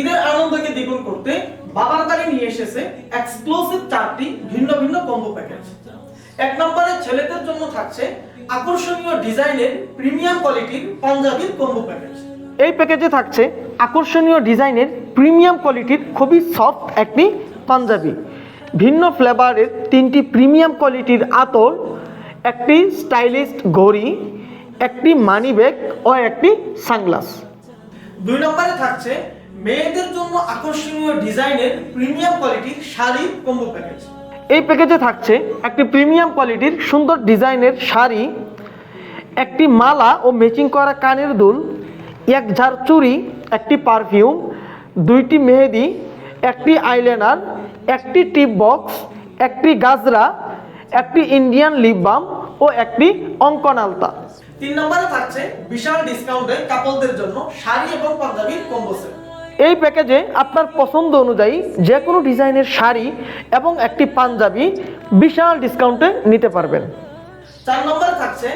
ঈদের আনন্দকে দ্বিগুণ করতে বাবার বাড়ি নিয়ে এসেছে এক্সক্লুসিভ চারটি ভিন্ন ভিন্ন কম্বো প্যাকেজ এক নম্বরে ছেলেদের জন্য থাকছে আকর্ষণীয় ডিজাইনের প্রিমিয়াম কোয়ালিটির পাঞ্জাবির কম্বো প্যাকেজ এই প্যাকেজে থাকছে আকর্ষণীয় ডিজাইনের প্রিমিয়াম কোয়ালিটির খুবই সফট একটি পাঞ্জাবি। ভিন্ন ফ্লেভারের তিনটি প্রিমিয়াম কোয়ালিটির আতর, একটি স্টাইলিশ ঘড়ি, একটি মানি ব্যাগ ও একটি সানগ্লাস দুই নম্বরে থাকছে মেয়েদের জন্য আকর্ষণীয় ডিজাইনের প্রিমিয়াম কোয়ালিটির শাড়ির কম্বো প্যাকেজ। এই প্যাকেজে থাকছে একটি প্রিমিয়াম কোয়ালিটির সুন্দর ডিজাইনের শাড়ি একটি মালা ও ম্যাচিং করা কানের দুল এক ঝাড় চুড়ি একটি পারফিউম দুইটি মেহেদি একটি আইলাইনার একটি টিপ বক্স একটি গাজরা একটি ইন্ডিয়ান লিপ বাম ও একটি অঙ্কন আলতা। তিন নম্বরে থাকছে বিশাল ডিসকাউন্টে কাপলদের জন্য শাড়ি এবং পাঞ্জাবির কম্বো এই প্যাকেজে আপনার পছন্দ অনুযায়ী যে কোনো ডিজাইনের শাড়ি এবং একটি পাঞ্জাবি বিশাল ডিসকাউন্টে নিতে পারবেন। চার নম্বরে থাকছে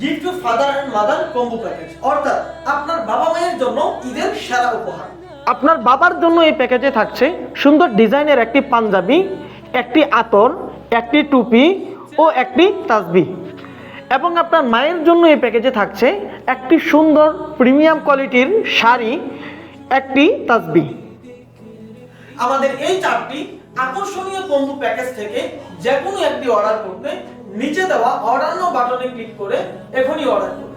gift to father and mother combo package অর্থাৎ আপনার বাবা মায়ের জন্য ঈদের সেরা উপহার। আপনার বাবার জন্য এই প্যাকেজে থাকছে সুন্দর ডিজাইনের একটি পাঞ্জাবি একটি আতর একটি টুপি ও একটি তাসবি এবং আপনার মায়ের জন্য এই প্যাকেজে থাকছে একটি সুন্দর প্রিমিয়াম কোয়ালিটির শাড়ি একটি তাসবি। আমাদের এই চারটি আকর্ষণীয় কম্বো প্যাকেজ থেকে যে কোনো একটি অর্ডার করতে নিচে দেওয়া অর্ডার নো বাটনে ক্লিক করে এখনই অর্ডার করুন।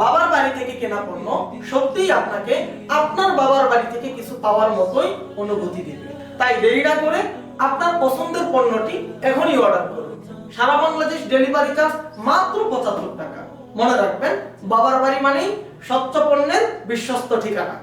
বাবার বাড়ি থেকে কেনা পণ্য সত্যিই আপনাকে আপনার বাবার বাড়ি থেকে কিছু পাওয়ার মতোই অনুভূতি দেবে। তাই দেরি না করে আপনার পছন্দের পণ্যটি এখনই অর্ডার করুন। সারা বাংলাদেশ ডেলিভারি চার্জ মাত্র পঁচাত্তর টাকা। মনে রাখবেন, বাবার বাড়ি মানেই স্বচ্ছ পণ্যের বিশ্বস্ত ঠিকানা।